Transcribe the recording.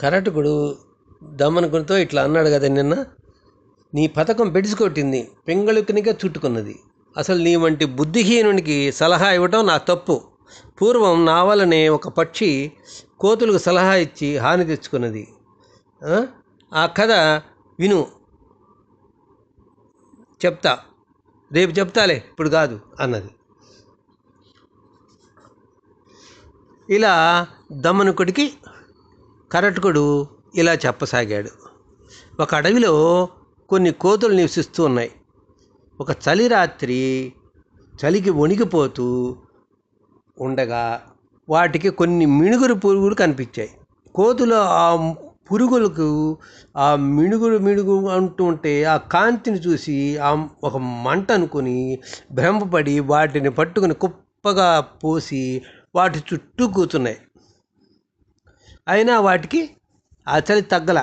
కరటకుడు దమనకునితో ఇట్లా అన్నాడు కదా నిన్న? నీ పథకం బెడిసికొట్టింది పింగళుకునిగా చుట్టుకున్నది. అసలు నీ వంటి బుద్ధిహీనునికి సలహా ఇవ్వటం నా తప్పు. పూర్వం నా వలనే ఒక పక్షి కోతులకు సలహా ఇచ్చి హాని తెచ్చుకున్నది. ఆ? ఆ కథ విను. చెప్తా. రేపు చెప్తాలే ఇప్పుడు కాదు అన్నది. ఇలా దమనుకుడికి కరటకుడు ఇలా చెప్పసాగాడు. ఒక అడవిలో కొన్ని కోతులు నివసిస్తూ ఉన్నాయి. ఒక చలి రాత్రి చలికి వణికిపోతూ ఉండగా వాటికి కొన్ని మిణుగురు పురుగులు కనిపించాయి. కోతులు ఆ పురుగులకు ఆ మిణుగురు మిణుగు అంటూ ఉంటే ఆ కాంతిని చూసి ఆ ఒక మంట అనుకుని భ్రమపడి వాటిని పట్టుకుని కుప్పగా పోసి వాటి చుట్టూ కూర్చున్నాయి. అయినా వాటికి ఆ చలి తగ్గల.